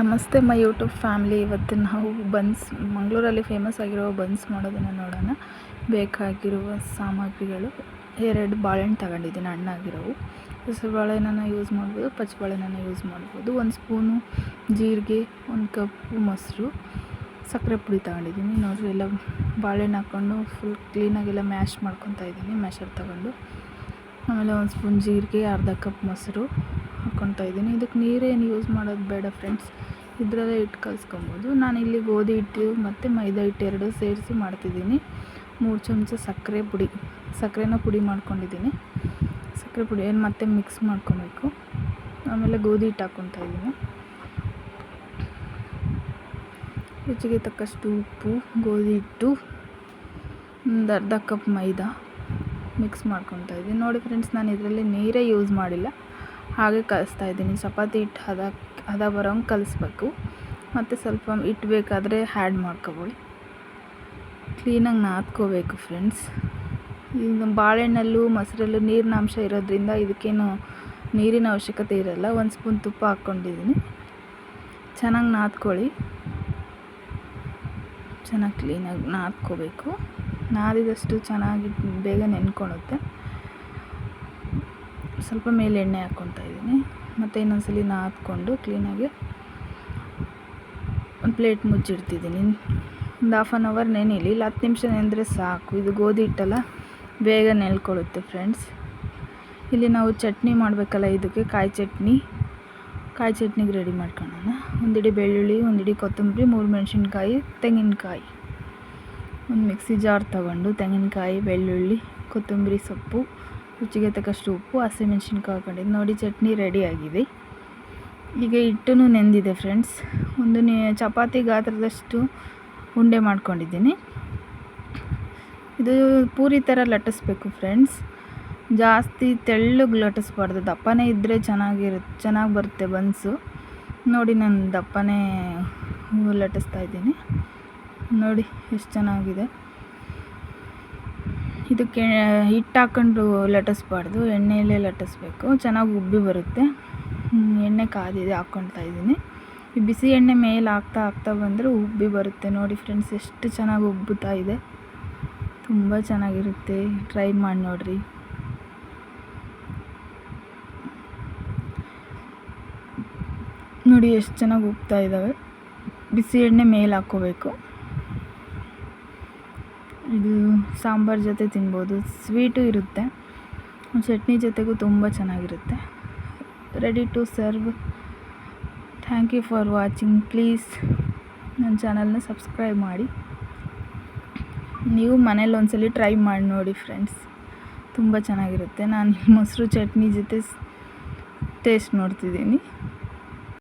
ನಮಸ್ತೆ, my YouTube family. ಇವತ್ತು ನಾವು ಬನ್ಸ್, ಮಂಗಳೂರಲ್ಲಿ ಫೇಮಸ್ ಆಗಿರೋ ಬನ್ಸ್ ಮಾಡೋದನ್ನು ನೋಡೋಣ. ಬೇಕಾಗಿರುವ ಸಾಮಗ್ರಿಗಳು. ಎರಡು ಬಾಳೆಹಣ್ಣು ತಗೊಂಡಿದ್ದೀನಿ, ಹಣ್ಣಾಗಿರೋವು. ಹೆಸರು ಬಾಳೆಹಣ್ಣನ್ನು ಯೂಸ್ ಮಾಡ್ಬೋದು, ಪಚ್ಚ ಬಾಳೆಹಣ್ಣನ್ನು ಯೂಸ್ ಮಾಡ್ಬೋದು. ಒಂದು ಸ್ಪೂನು ಜೀರಿಗೆ, ಒಂದು ಕಪ್ಪು ಮೊಸರು, ಸಕ್ಕರೆ ಪುಡಿ ತಗೊಂಡಿದ್ದೀನಿ. ನೋಡಿರಿ, ಎಲ್ಲ ಬಾಳೆಹಣ್ಣು ಹಾಕ್ಕೊಂಡು ಫುಲ್ ಕ್ಲೀನಾಗೆಲ್ಲ ಮ್ಯಾಶ್ ಮಾಡ್ಕೊತಾ ಇದ್ದೀನಿ ಮ್ಯಾಶರ್ ತಗೊಂಡು. ಆಮೇಲೆ ಒಂದು ಸ್ಪೂನ್ ಜೀರಿಗೆ, ಅರ್ಧ ಕಪ್ ಮೊಸರು. ಹಾಕ್ಕೊತಾ ಇದ್ದೀನಿ. ಇದಕ್ಕೆ ನೀರೇನು ಯೂಸ್ ಮಾಡೋದು ಬೇಡ ಫ್ರೆಂಡ್ಸ್ ಇದರಲ್ಲೇ ಹಿಟ್ಟು ನಾನು ಇಲ್ಲಿ ಗೋಧಿ ಹಿಟ್ಟು ಮತ್ತು ಮೈದಾ ಹಿಟ್ಟು ಎರಡು ಸೇರಿಸಿ ಮಾಡ್ತಿದ್ದೀನಿ. ಮೂರು ಚಮಚ ಸಕ್ಕರೆ ಪುಡಿ. ಸಕ್ಕರೆನ ಪುಡಿ ಮಾಡ್ಕೊಂಡಿದ್ದೀನಿ. ಸಕ್ಕರೆ ಪುಡಿ ಏನು ಮತ್ತೆ ಮಿಕ್ಸ್ ಮಾಡ್ಕೊಬೇಕು. ಆಮೇಲೆ ಗೋಧಿ ಹಿಟ್ಟು ಹಾಕ್ಕೊತಾ ಇದ್ದೀನಿ. ರುಚಿಗೆ ತಕ್ಕಷ್ಟು ಉಪ್ಪು, ಗೋಧಿ ಹಿಟ್ಟು, ಒಂದು ಅರ್ಧ ಕಪ್ ಮೈದಾ ಮಿಕ್ಸ್ ಮಾಡ್ಕೊತಾ ಇದ್ದೀನಿ. ನೋಡಿ ಫ್ರೆಂಡ್ಸ್ ನಾನು ಇದರಲ್ಲಿ ನೀರೇ ಯೂಸ್ ಮಾಡಿಲ್ಲ. ಹಾಗೆ ಕಲಿಸ್ತಾ ಇದ್ದೀನಿ. ಚಪಾತಿ ಹಿಟ್ಟು ಹದ ಹದ ಬರೋಂಗೆ ಕಲಿಸ್ಬೇಕು. ಮತ್ತು ಸ್ವಲ್ಪ ಹಿಟ್ಟು ಬೇಕಾದರೆ ಹ್ಯಾಡ್ ಮಾಡ್ಕೊಬೋದು ಕ್ಲೀನಾಗಿ ನಾದ್ಕೋಬೇಕು ಫ್ರೆಂಡ್ಸ್ ಈಗ ಬಾಳೆಹಣ್ಣಲ್ಲೂ, ಮೊಸರಲ್ಲೂ ನೀರಿನ ಅಂಶ ಇರೋದ್ರಿಂದ ಇದಕ್ಕೇನು ನೀರಿನ ಅವಶ್ಯಕತೆ ಇರೋಲ್ಲ. ಒಂದು ಸ್ಪೂನ್ ತುಪ್ಪ ಹಾಕ್ಕೊಂಡಿದ್ದೀನಿ. ಚೆನ್ನಾಗಿ ನಾದ್ಕೊಳ್ಳಿ. ಚೆನ್ನಾಗಿ ಕ್ಲೀನಾಗಿ ನಾದ್ಕೋಬೇಕು. ನಾದಿದಷ್ಟು ಚೆನ್ನಾಗಿ ಬೇಗ ನೆನ್ಕೊಳುತ್ತೆ. ಸ್ವಲ್ಪ ಮೇಲೆ ಎಣ್ಣೆ ಹಾಕ್ಕೊತಾ ಇದ್ದೀನಿ. ಮತ್ತು ಇನ್ನೊಂದ್ಸಲಿ ನಾದ್ಕೊಂಡು ಕ್ಲೀನಾಗಿ ಒಂದು ಪ್ಲೇಟ್ ಮುಚ್ಚಿಡ್ತಿದ್ದೀನಿ. ಒಂದು ಹಾಫ್ ಆನ್ ಅವರ್ ನೆನೆಯಲಿ ಇಲ್ಲ, ಹತ್ತು ನಿಮಿಷ ನೆನೆದ್ರೆ ಸಾಕು. ಇದು ಗೋಧಿ ಹಿಟ್ಟಲ್ಲ, ಬೇಗ ನೆಲ್ಕೊಳ್ಳುತ್ತೆ ಫ್ರೆಂಡ್ಸ್ ಇಲ್ಲಿ ನಾವು ಚಟ್ನಿ ಮಾಡಬೇಕಲ್ಲ, ಇದಕ್ಕೆ ಕಾಯಿ ಚಟ್ನಿ. ಕಾಯಿ ಚಟ್ನಿಗೆ ರೆಡಿ ಮಾಡ್ಕೊಳ್ಳೋಣ. ಒಂದಿಡಿ ಬೆಳ್ಳುಳ್ಳಿ, ಒಂದಿಡಿ ಕೊತ್ತಂಬರಿ, ಮೂರು ಮೆಣಸಿನ್ಕಾಯಿ, ತೆಂಗಿನಕಾಯಿ. ಒಂದು ಮಿಕ್ಸಿ ಜಾರ್ ತಗೊಂಡು ತೆಂಗಿನಕಾಯಿ, ಬೆಳ್ಳುಳ್ಳಿ, ಕೊತ್ತಂಬರಿ ಸೊಪ್ಪು ರುಚಿಗೆ ತಕ್ಕಷ್ಟು ಉಪ್ಪು ಹಸಿಮೆಣ್ಸಿನ್ಕಾಯಿ ಹಾಕೊಂಡಿದ್ದು ನೋಡಿ ಚಟ್ನಿ ರೆಡಿಯಾಗಿದೆ ಈಗ ಹಿಟ್ಟು ನೆಂದಿದೆ ಫ್ರೆಂಡ್ಸ್ ಒಂದು ಚಪಾತಿ ಗಾತ್ರದಷ್ಟು ಉಂಡೆ ಮಾಡ್ಕೊಂಡಿದ್ದೀನಿ. ಇದು ಪೂರಿ ಥರ ಲಟ್ಟಿಸ್ಬೇಕು ಫ್ರೆಂಡ್ಸ್ ಜಾಸ್ತಿ ತೆಳ್ಳಗೆ ಲಟ್ಟಿಸ್ಬಾರ್ದು. ದಪ್ಪನೇ ಇದ್ದರೆ ಚೆನ್ನಾಗಿರುತ್ತೆ ಚೆನ್ನಾಗಿ ಬರುತ್ತೆ ಬನ್ಸು. ನೋಡಿ ನಾನು ದಪ್ಪನೇ ಲಟ್ಟಿಸ್ತಾ ಇದ್ದೀನಿ. ನೋಡಿ, ಎಷ್ಟು ಚೆನ್ನಾಗಿದೆ. ಇದಕ್ಕೆ ಹಿಟ್ಟು ಹಾಕ್ಕೊಂಡು ಲಟ್ಟಿಸ್ಬಾರ್ದು ಎಣ್ಣೆಯಲ್ಲೇ ಲಟ್ಟಿಸ್ಬೇಕು. ಚೆನ್ನಾಗಿ ಉಬ್ಬಿ ಬರುತ್ತೆ. ಎಣ್ಣೆ ಕಾದಿದೆ, ಹಾಕ್ಕೊಳ್ತಾ ಇದ್ದೀನಿ. ಈ ಬಿಸಿ ಎಣ್ಣೆ ಮೇಲೆ ಹಾಕ್ತಾ ಹಾಕ್ತಾ ಬಂದರೆ ಉಬ್ಬಿ ಬರುತ್ತೆ. ನೋಡಿ ಫ್ರೆಂಡ್ಸ್, ಎಷ್ಟು ಚೆನ್ನಾಗಿ ಉಬ್ಬುತ್ತಾ ಇದೆ. ತುಂಬ ಚೆನ್ನಾಗಿರುತ್ತೆ. ಟ್ರೈ ಮಾಡಿ ನೋಡಿರಿ. ನೋಡಿ, ಎಷ್ಟು ಚೆನ್ನಾಗಿ ಉಬ್ತಾ ಇದ್ದಾವೆ ಬಿಸಿ ಎಣ್ಣೆ ಮೇಲೆ ಹಾಕ್ಕೋಬೇಕು. ಇದು ಸಾಂಬಾರು ಜೊತೆ ತಿನ್ಬೋದು. ಸ್ವೀಟು ಇರುತ್ತೆ. ಚಟ್ನಿ ಜೊತೆಗೂ ತುಂಬ ಚೆನ್ನಾಗಿರುತ್ತೆ. Ready to serve thank you for watching please ನನ್ನ ಚಾನಲ್ನ ಸಬ್ಸ್ಕ್ರೈಬ್ ಮಾಡಿ. ನೀವು ಮನೇಲಿ ಒಂದ್ಸಲಿ ಟ್ರೈ ಮಾಡಿ ನೋಡಿ ಫ್ರೆಂಡ್ಸ್ ತುಂಬ ಚೆನ್ನಾಗಿರುತ್ತೆ. ನಾನು ಮೊಸರು ಚಟ್ನಿ ಜೊತೆ ಟೇಸ್ಟ್ ನೋಡ್ತಿದ್ದೀನಿ.